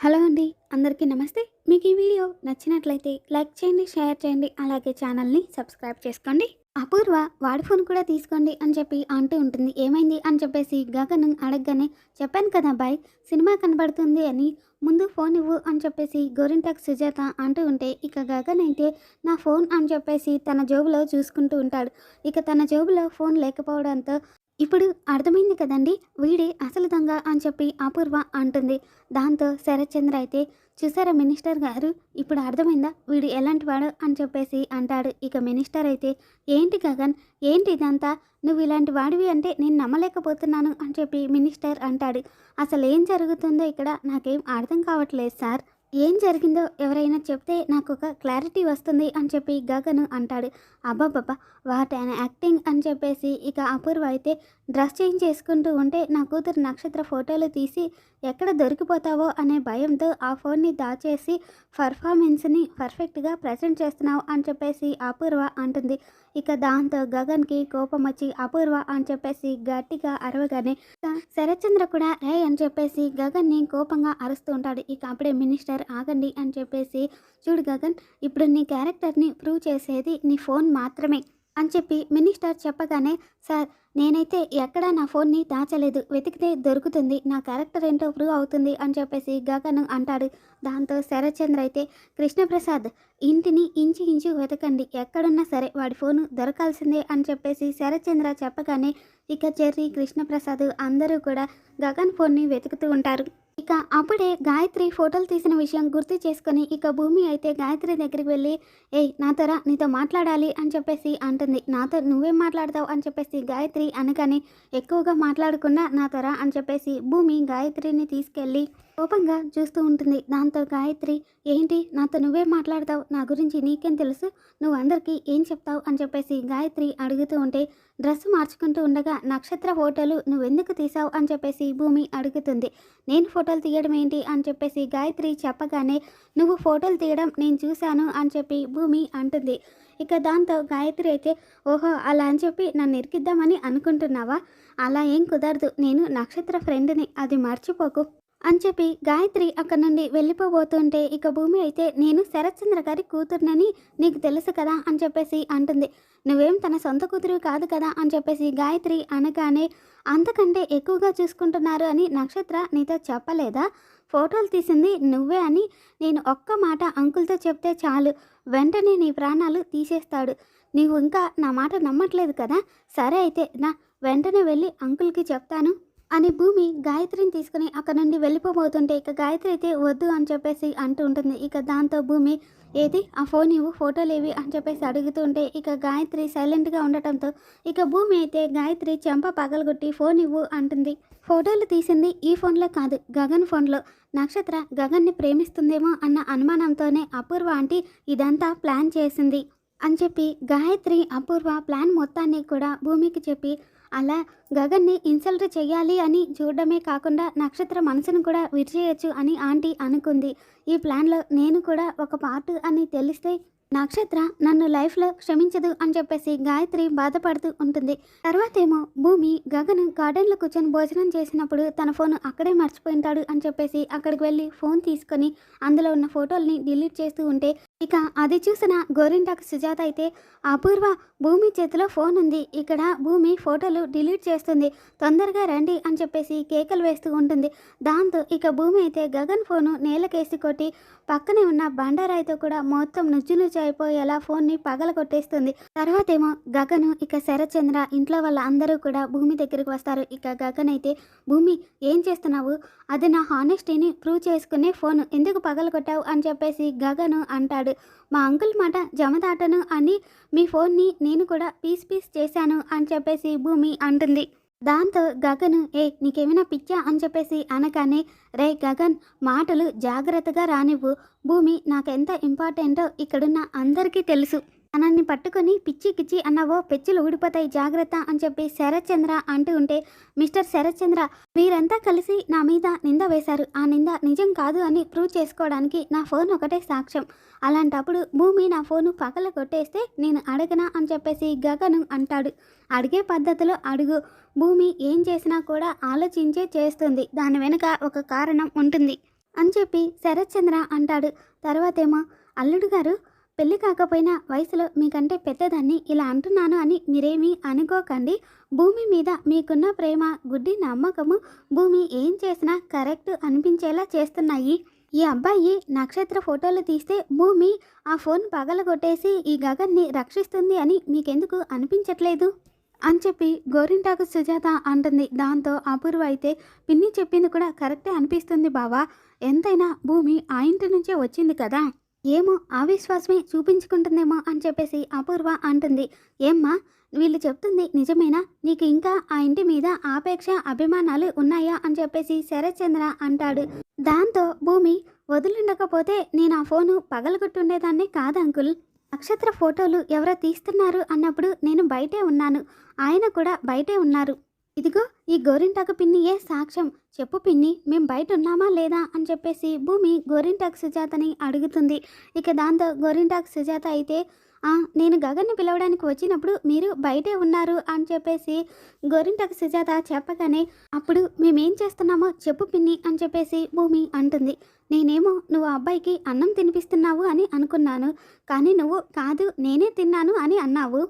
Hello అండి అందరికీ నమస్తే. మీకు ఈ వీడియో నచ్చినట్లయితే లైక్ చేయండి షేర్ చేయండి అలాగే ఛానల్ని సబ్స్క్రైబ్ చేసుకోండి. అపూర్వ వాడి ఫోన్ కూడా తీసుకోండి అని చెప్పి అంటూ ఉంటుంది. ఏమైంది అని చెప్పేసి గగన్ అడగగానే చెప్పాను కదా బాయ్ సినిమా కనబడుతుంది అని ముందు ఫోన్ ఇవ్వు అని చెప్పేసి గోరింటాక్ సుజాత అంటూ ఉంటే ఇక గగన్ అయితే నా ఫోన్ అని చెప్పేసి తన జోబులో చూసుకుంటూ ఉంటాడు. ఇక తన జోబులో ఫోన్ లేకపోవడంతో ఇప్పుడు అర్థమైంది కదండి వీడే అసలు దొంగ అని చెప్పి అపూర్వ అంటుంది. దాంతో శరత్చంద్ర అయితే చూసారా మినిస్టర్ గారు ఇప్పుడు అర్థమైందా? వీడు ఎలాంటి వాడు అని చెప్పేసి అంటాడు. ఇక మినిస్టర్ అయితే ఏంటి గగన్? ఏంటి ఇదంతా? నువ్వు ఇలాంటి వాడివి అంటే నేను నమ్మలేకపోతున్నాను అని చెప్పి మినిస్టర్ అంటాడు. అసలు ఏం జరుగుతుందో ఇక్కడ నాకేం అర్థం కావట్లేదు సార్. ఏం జరిగిందో ఎవరైనా చెప్తే నాకు ఒక క్లారిటీ వస్తుంది అని చెప్పి గగను అంటాడు. అబ్బాబ్బా వాట్ ఆయన యాక్టింగ్ అని చెప్పేసి ఇక అపూర్వ అయితే డ్రెస్ చేంజ్ చేసుకుంటూ ఉంటే నా కూతురు నక్షత్ర ఫోటోలు తీసి ఎక్కడ దొరికిపోతావో అనే భయంతో ఆ ఫోన్ని దాచేసి పర్ఫార్మెన్స్ని పర్ఫెక్ట్గా ప్రజెంట్ చేస్తున్నావు అని చెప్పేసి అపూర్వ అంటుంది. ఇక దాంతో గగన్కి కోపం వచ్చి అపూర్వ అని చెప్పేసి గట్టిగా అరవగానే శరత్చంద్ర కూడా రే అని చెప్పేసి గగన్ని కోపంగా అరుస్తూ ఉంటాడు. ఇక అప్పుడే మినిస్టర్ ఆగండి అని చెప్పేసి చూడు గగన్ ఇప్పుడు నీ క్యారెక్టర్ని ప్రూవ్ చేసేది నీ ఫోన్ మాత్రమే అని చెప్పి మినిస్టర్ చెప్పగానే సార్ నేనైతే ఎక్కడా నా ఫోన్ని దాచలేదు. వెతికితే దొరుకుతుంది. నా క్యారెక్టర్ ఏంటో ప్రూవ్ అవుతుంది అని చెప్పేసి గగన్ అంటాడు. దాంతో శరత్చంద్ర అయితే కృష్ణప్రసాద్ ఇంటిని ఇంచు ఇంచు వెతకండి. ఎక్కడున్నా సరే వాడి ఫోను దొరకాల్సిందే అని చెప్పేసి శరత్చంద్ర చెప్పగానే ఇక చెర్రీ కృష్ణప్రసాద్ అందరూ కూడా గగన్ ఫోన్ని వెతుకుతూ ఉంటారు. ఇక అప్పుడే గాయత్రి ఫోటోలు తీసిన విషయం గుర్తు చేసుకొని ఇక భూమి అయితే గాయత్రి దగ్గరికి వెళ్ళి ఏ నాతోరా నీతో మాట్లాడాలి అని చెప్పేసి అంటుంది. నాతో నువ్వేం మాట్లాడతావు? అని చెప్పేసి గాయత్రి అనగానే ఎక్కువగా మాట్లాడకుండా నాతోరా అని చెప్పేసి భూమి గాయత్రిని తీసుకెళ్ళి కోపంగా చూస్తూ ఉంటుంది. దాంతో గాయత్రి ఏంటి? నాతో నువ్వే మాట్లాడతావు? నా గురించి నీకేం తెలుసు? నువ్వు అందరికీ ఏం చెప్తావు? అని చెప్పేసి గాయత్రి అడుగుతూ ఉంటే డ్రెస్ మార్చుకుంటూ ఉండగా నక్షత్ర ఫోటోలు నువ్వెందుకు తీసావు? అని చెప్పేసి భూమి అడుగుతుంది. నేను ఫోటోలు తీయడం ఏంటి? అని చెప్పేసి గాయత్రి చెప్పగానే నువ్వు ఫోటోలు తీయడం నేను చూశాను అని చెప్పి భూమి అంటుంది. ఇక దాంతో గాయత్రి అయితే ఓహో అలా అని చెప్పి నన్ను ఇరికిద్దామని అనుకుంటున్నావా? అలా ఏం కుదరదు. నేను నక్షత్ర ఫ్రెండ్ని అది మర్చిపోకు. అని చెప్పి గాయత్రి అక్కడి నుండి వెళ్ళిపోబోతుంటే ఇక భూమి అయితే నేను శరత్చంద్ర గారి కూతుర్నని నీకు తెలుసు కదా అని చెప్పేసి అంటుంది. నువ్వేం తన సొంత కూతురు కాదు కదా అని చెప్పేసి గాయత్రి అనగానే అంతకంటే ఎక్కువగా చూసుకుంటున్నారు అని నక్షత్ర నీతో చెప్పలేదా? ఫోటోలు తీసింది నువ్వే అని నేను ఒక్క మాట అంకుల్తో చెప్తే చాలు. వెంటనే నీ ప్రాణాలు తీసేస్తాడు. నీవు ఇంకా నా మాట నమ్మట్లేదు కదా? సరే అయితే నా వెంటనే వెళ్ళి అంకుల్కి చెప్తాను. అని భూమి గాయత్రిని తీసుకుని అక్కడ నుండి వెళ్ళిపోబోతుంటే ఇక గాయత్రి అయితే వద్దు అని చెప్పేసి అంటూ ఉంటుంది. ఇక దాంతో భూమి ఏది? ఆ ఫోన్ ఇవ్వు ఫోటోలు ఇవి అని చెప్పేసి అడుగుతుంటే ఇక గాయత్రి సైలెంట్గా ఉండటంతో ఇక భూమి అయితే గాయత్రి చెంప పగలగొట్టి ఫోన్ ఇవ్వు అంటుంది. ఫోటోలు తీసింది ఈ ఫోన్లో కాదు గగన్ ఫోన్లో. నక్షత్ర గగన్ని ప్రేమిస్తుందేమో అన్న అనుమానంతోనే అపూర్వ ఆంటీ ఇదంతా ప్లాన్ చేసింది అని చెప్పి గాయత్రి అపూర్వ ప్లాన్ మొత్తాన్ని కూడా భూమికి చెప్పి అలా గగన్ని ఇన్సల్ట్ చేయాలి అని చూడడమే కాకుండా నక్షత్ర మనసును కూడా విరిచేయచ్చు అని ఆంటీ అనుకుంది. ఈ ప్లాన్లో నేను కూడా ఒక పార్ట్ అని తెలిస్తే నక్షత్ర నన్ను లైఫ్లో క్షమించదు అని చెప్పేసి గాయత్రి బాధపడుతూ ఉంటుంది. తర్వాత ఏమో భూమి గగన్ గార్డెన్లో కూర్చొని భోజనం చేసినప్పుడు తన ఫోన్ అక్కడే మర్చిపోయింటాడు అని చెప్పేసి అక్కడికి వెళ్ళి ఫోన్ తీసుకొని అందులో ఉన్న ఫోటోల్ని డిలీట్ చేస్తూ ఉంటే ఇక అది చూసిన గోరింటాకు సుజాత అయితే అపూర్వ భూమి చేతిలో ఫోన్ ఉంది. ఇక్కడ భూమి ఫోటోలు డిలీట్ చేస్తుంది. తొందరగా రండి అని చెప్పేసి కేకలు వేస్తూ ఉంటుంది. దాంతో ఇక భూమి అయితే గగన్ ఫోను నేలకేసి కొట్టి పక్కనే ఉన్న బండారాయితో కూడా మొత్తం నుజ్జు నుజ్జు అయిపోయేలా ఫోన్ని పగల కొట్టేస్తుంది తర్వాత ఏమో గగను ఇక శరచంద్ర ఇంట్లో వాళ్ళ అందరూ కూడా భూమి దగ్గరికి వస్తారు. ఇక గగన్ అయితే భూమి ఏం చేస్తున్నావు? అది నా హానెస్టీని ప్రూవ్ చేసుకునే ఫోన్. ఎందుకు పగల కొట్టావు అని చెప్పేసి గగను అంటాడు. మా అంకుల్ మాట జమదాటను అని మీ ఫోన్ని నేను కూడా పీస్ పీస్ చేశాను అని చెప్పేసి భూమి అంటుంది. దాంతో గగన్ ఏ నీకేమైనా పిచ్చా? అని చెప్పేసి అనగానే రే గగన్ మాటలు జాగ్రత్తగా రానివ్వు. భూమి నాకెంత ఇంపార్టెంటో ఇక్కడున్న అందరికీ తెలుసు. తనని పట్టుకొని పిచ్చి కిచ్చి అన్నావో పెచ్చులు ఊడిపోతాయి జాగ్రత్త అని చెప్పి శరత్చంద్ర అంటూ ఉంటే మిస్టర్ శరత్చంద్ర మీరంతా కలిసి నా మీద నింద వేశారు. ఆ నింద నిజం కాదు అని ప్రూవ్ చేసుకోవడానికి నా ఫోన్ ఒకటే సాక్ష్యం. అలాంటప్పుడు భూమి నా ఫోను పగల కొట్టేస్తే నేను అడగనా అని చెప్పేసి గగను అంటాడు. అడిగే పద్ధతిలో అడుగు. భూమి ఏం చేసినా కూడా ఆలోచించే చేస్తుంది. దాని వెనుక ఒక కారణం ఉంటుంది అని చెప్పి శరత్చంద్ర అంటాడు. తర్వాతేమో అల్లుడు గారు పెళ్ళి కాకపోయినా వయసులో మీకంటే పెద్దదాన్ని ఇలా అంటున్నాను అని మీరేమీ అనుకోకండి. భూమి మీద మీకున్న ప్రేమ గుడ్డి నమ్మకము భూమి ఏం చేసినా కరెక్ట్ అనిపించేలా చేస్తున్నాయి. ఈ అబ్బాయి నక్షత్ర ఫోటోలు తీస్తే భూమి ఆ ఫోన్ పగలగొట్టేసి ఈ గగన్ని రక్షిస్తుంది అని మీకెందుకు అనిపించట్లేదు? అని చెప్పి గోరింటాకు సుజాత అంటుంది. దాంతో అపూర్వ అయితే పిన్ని చెప్పింది కూడా కరెక్టే అనిపిస్తుంది బావా. ఎంతైనా భూమి ఆ ఇంటి నుంచే వచ్చింది కదా? ఏమో అవిశ్వాసమే చూపించుకుంటుందేమో అని చెప్పేసి అపూర్వ అంటుంది. ఏమ్మా వీళ్ళు చెప్తుంది నిజమేనా? నీకు ఇంకా ఆ ఇంటి మీద ఆపేక్ష అభిమానాలు ఉన్నాయా అని చెప్పేసి శరత్చంద్ర అంటాడు. దాంతో భూమి వదులుండకపోతే నేను ఆ ఫోను పగలగొట్టుండేదాన్ని కాదు అంకుల్. నక్షత్ర ఫోటోలు ఎవరో తీస్తున్నారు అన్నప్పుడు నేను బయటే ఉన్నాను. ఆయన కూడా బయటే ఉన్నారు. ఇదిగో ఈ గోరింటాకు పిన్నియే సాక్ష్యం? చెప్పు పిన్ని మేం బయట ఉన్నామా లేదా? అని చెప్పేసి భూమి గోరింటాకు సుజాతని అడుగుతుంది. ఇక దాంతో గోరింటాకు సుజాత అయితే నేను గగన్ని పిలవడానికి వచ్చినప్పుడు మీరు బయటే ఉన్నారు అని చెప్పేసి గోరింటాకు సుజాత చెప్పగానే అప్పుడు మేమేం చేస్తున్నామో చెప్పు పిన్ని అని చెప్పేసి భూమి అంటుంది. నేనేమో నువ్వు అబ్బాయికి అన్నం తినిపిస్తున్నావు అని అనుకున్నాను. కానీ నువ్వు కాదు నేనే తిన్నాను అని అన్నావు.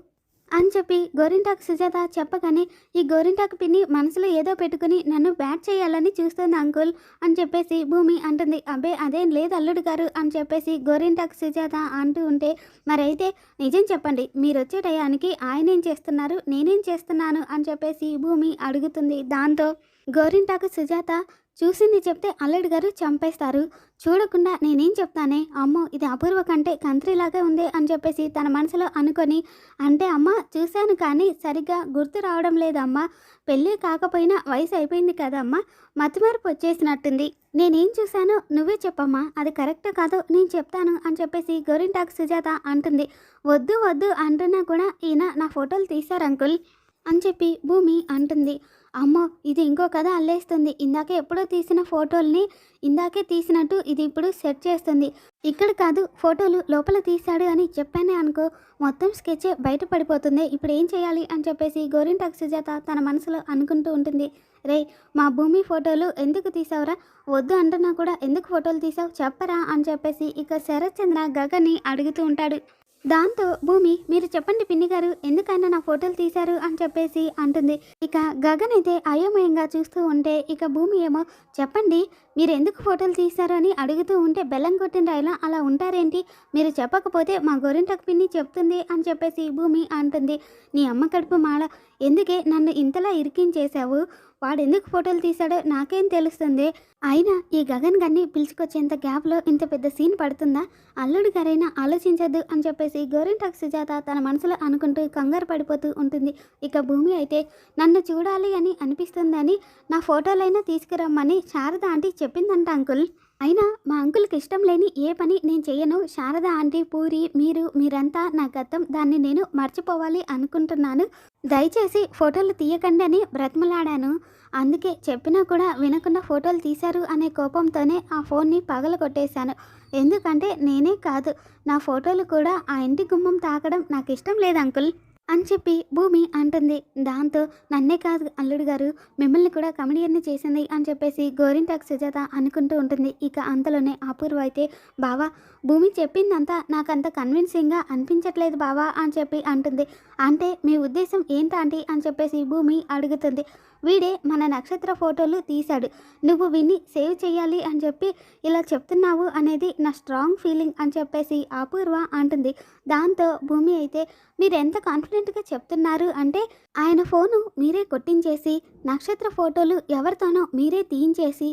అని చెప్పి గోరింటాకు సుజాత చెప్పగానే ఈ గోరింటాకు పిన్ని మనసులో ఏదో పెట్టుకుని నన్ను బ్యాట్ చేయాలని చూస్తుంది అంకుల్ అని చెప్పేసి భూమి అంటుంది. అబ్బే అదేం లేదు అల్లుడు గారు అని చెప్పేసి గోరింటాకు సుజాత అంటూ ఉంటే మరైతే నిజం చెప్పండి. మీరు వచ్చే టయానికి ఆయన ఏం చేస్తున్నారు? నేనేం చేస్తున్నాను? అని చెప్పేసి భూమి అడుగుతుంది. దాంతో గోరింటాకు సుజాత చూసింది చెప్తే అల్లుడు గారు చంపేస్తారు. చూడకుండా నేనేం చెప్తానే? అమ్మో ఇది అపూర్వ కంటే కంత్రిలాగా ఉంది అని చెప్పేసి తన మనసులో అనుకొని అంటే అమ్మ చూశాను కానీ సరిగ్గా గుర్తు రావడం లేదమ్మా. పెళ్ళి కాకపోయినా వయసు అయిపోయింది కదమ్మా. మతిమార్పు వచ్చేసినట్టుంది. నేనేం చూశానో నువ్వే చెప్పమ్మా. అది కరెక్ట్ కాదో నేను చెప్తాను అని చెప్పేసి గోరింటాకు సుజాత అంటుంది. వద్దు వద్దు అంటున్నా కూడా ఈయన నా ఫోటోలు తీశారు అంకుల్ అని చెప్పి భూమి అంటుంది. అమ్మో ఇది ఇంకో కథ అల్లేస్తుంది. ఇందాకే ఎప్పుడో తీసిన ఫోటోల్ని ఇందాకే తీసినట్టు ఇది ఇప్పుడు సెట్ చేస్తుంది. ఇక్కడ కాదు ఫోటోలు లోపల తీశాడు అని చెప్పానే అనుకో మొత్తం స్కెచ్ బయట పడిపోతుంది. ఇప్పుడు ఏం చేయాలి అని చెప్పేసి గోరింటాకు సుజాత తన మనసులో అనుకుంటూ ఉంటుంది. రే మా భూమి ఫోటోలు ఎందుకు తీసావురా? వద్దు అంటున్నా కూడా ఎందుకు ఫోటోలు తీసావు? చెప్పరా అని చెప్పేసి ఇక శరత్చంద్ర గగన్ని అడుగుతూ ఉంటాడు. దాంతో భూమి మీరు చెప్పండి పిన్ని గారు ఎందుకైనా నా ఫోటోలు తీశారు? అని చెప్పేసి అంటుంది. ఇక గగన్ అయితే అయోమయంగా చూస్తూ ఉంటే ఇక భూమి ఏమో చెప్పండి మీరు ఎందుకు ఫోటోలు తీశారు అని అడుగుతూ ఉంటే బెల్లం కొట్టిన రాయిలా అలా ఉంటారేంటి? మీరు చెప్పకపోతే మా గోరింటకు పిన్ని చెప్తుంది అని చెప్పేసి భూమి అంటుంది. నీ అమ్మ కడుపు మాల ఎందుకే నన్ను ఇంతలా ఇరికించేశావు? వాడు ఎందుకు ఫోటోలు తీశాడో నాకేం తెలుస్తుంది? అయినా ఈ గగన్ గన్ని పిలుచుకొచ్చేంత గ్యాప్లో ఇంత పెద్ద సీన్ పడుతుందా? అల్లుడు గారైనా ఆలోచించద్దు అని చెప్పేసి గోరింటకు సుజాత తన మనసులో అనుకుంటూ కంగారు పడిపోతూ ఉంటుంది. ఇక భూమి అయితే నన్ను చూడాలి అని అనిపిస్తుందని నా ఫోటోలైనా తీసుకురమ్మని శారద ఆంటీ చెప్పిందంట అంకుల్. అయినా మా అంకుల్కి ఇష్టం లేని ఏ పని నేను చేయను శారద ఆంటీ పూరి మీరు మీరంతా నా గతం. దాన్ని నేను మర్చిపోవాలి అనుకుంటున్నాను. దయచేసి ఫోటోలు తీయకండి అని బ్రతిమలాడాను. అందుకే చెప్పినా కూడా వినకుండా ఫోటోలు తీశారు అనే కోపంతోనే ఆ ఫోన్ని పగలగొట్టేశాను. ఎందుకంటే నేనే కాదు. నా ఫోటోలు కూడా ఆ ఇంటి గుమ్మం తాకడం నాకు ఇష్టం లేదు అంకుల్. అని చెప్పి భూమి అంటుంది. దాంతో నన్నే కాదు అల్లుడు గారు మిమ్మల్ని కూడా కమెడియన్ని చేసింది అని చెప్పేసి గోరింటాకు సుజాత అనుకుంటూ ఉంటుంది. ఇక అంతలోనే అపూర్వ అయితే బావా భూమి చెప్పిందంతా నాకంత కన్విన్సింగ్గా అనిపించట్లేదు బావా అని చెప్పి అంటుంది. అంటే మీ ఉద్దేశం ఏంటంటే అని చెప్పేసి భూమి అడుగుతుంది. వీడే మన నక్షత్ర ఫోటోలు తీశాడు. నువ్వు విని సేవ్ చేయాలి అని చెప్పి ఇలా చెప్తున్నావు అనేది నా స్ట్రాంగ్ ఫీలింగ్ అని చెప్పేసి అపూర్వ అంటుంది. దాంతో భూమి అయితే మీరు ఎంత కాన్ఫిడెంట్గా చెప్తున్నారు అంటే ఆయన ఫోను మీరే కొట్టించేసి నక్షత్ర ఫోటోలు ఎవరితోనో మీరే తీయించేసి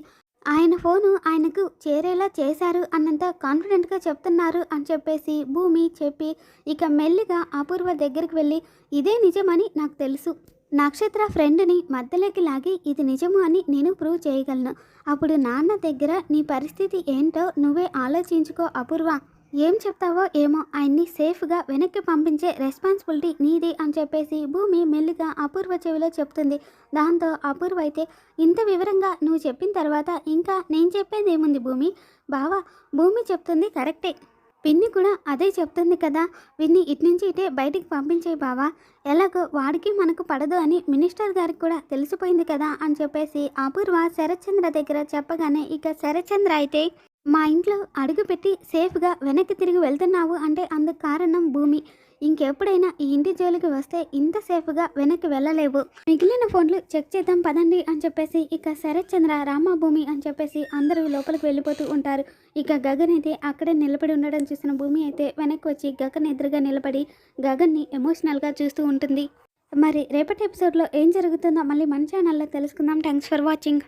ఆయన ఫోను ఆయనకు చేరేలా చేశారు అన్నంత కాన్ఫిడెంట్గా చెప్తున్నారు అని చెప్పేసి భూమి చెప్పి ఇక మెల్లిగా అపూర్వ దగ్గరికి వెళ్ళి ఇదే నిజమని నాకు తెలుసు. నక్షత్ర ఫ్రెండ్ని మధ్యలోకి లాగి ఇది నిజము అని నేను ప్రూవ్ చేయగలను. అప్పుడు నాన్న దగ్గర నీ పరిస్థితి ఏంటో నువ్వే ఆలోచించుకో అపూర్వ. ఏం చెప్తావో ఏమో ఆయన్ని సేఫ్గా వెనక్కి పంపించే రెస్పాన్సిబిలిటీ నీది అని చెప్పేసి భూమి మెల్లిగా అపూర్వ చెవిలో చెప్తుంది. దాంతో అపూర్వ అయితే ఇంత వివరంగా నువ్వు చెప్పిన తర్వాత ఇంకా నేను చెప్పేది ఏముంది భూమి? బావా భూమి చెప్తుంది కరెక్టే. పిన్ని కూడా అదే చెప్తుంది కదా. విన్ని ఇటు నుంచి ఇటే బయటికి పంపించేయి బావా. ఎలాగో వాడికి మనకు పడదు అని మినిస్టర్ గారికి కూడా తెలిసిపోయింది కదా అని చెప్పేసి అపూర్వ శరత్చంద్ర దగ్గర చెప్పగానే ఇక శరత్చంద్ర అయితే మా ఇంట్లో అడుగుపెట్టి సేఫ్గా వెనక్కి తిరిగి వెళ్తున్నావు అంటే అందుకు కారణం భూమి. ఇంకెప్పుడైనా ఈ ఇంటి జోలికి వస్తే ఇంత సేఫ్గా వెనక్కి వెళ్ళలేవు. మిగిలిన ఫోన్లు చెక్ చేద్దాం పదండి అని చెప్పేసి ఇక శరత్చంద్ర రామభూమి అని చెప్పేసి అందరూ లోపలికి వెళ్ళిపోతూ ఉంటారు. ఇక గగన్ అయితే అక్కడే నిలబడి ఉండడం చూసిన భూమి అయితే వెనక్కి వచ్చి గగన్ ఎదురుగా నిలబడి గగన్ని ఎమోషనల్గా చూస్తూ ఉంటుంది. మరి రేపటి ఎపిసోడ్లో ఏం జరుగుతుందో మళ్ళీ మన ఛానల్లో తెలుసుకుందాం. Thanks for watching.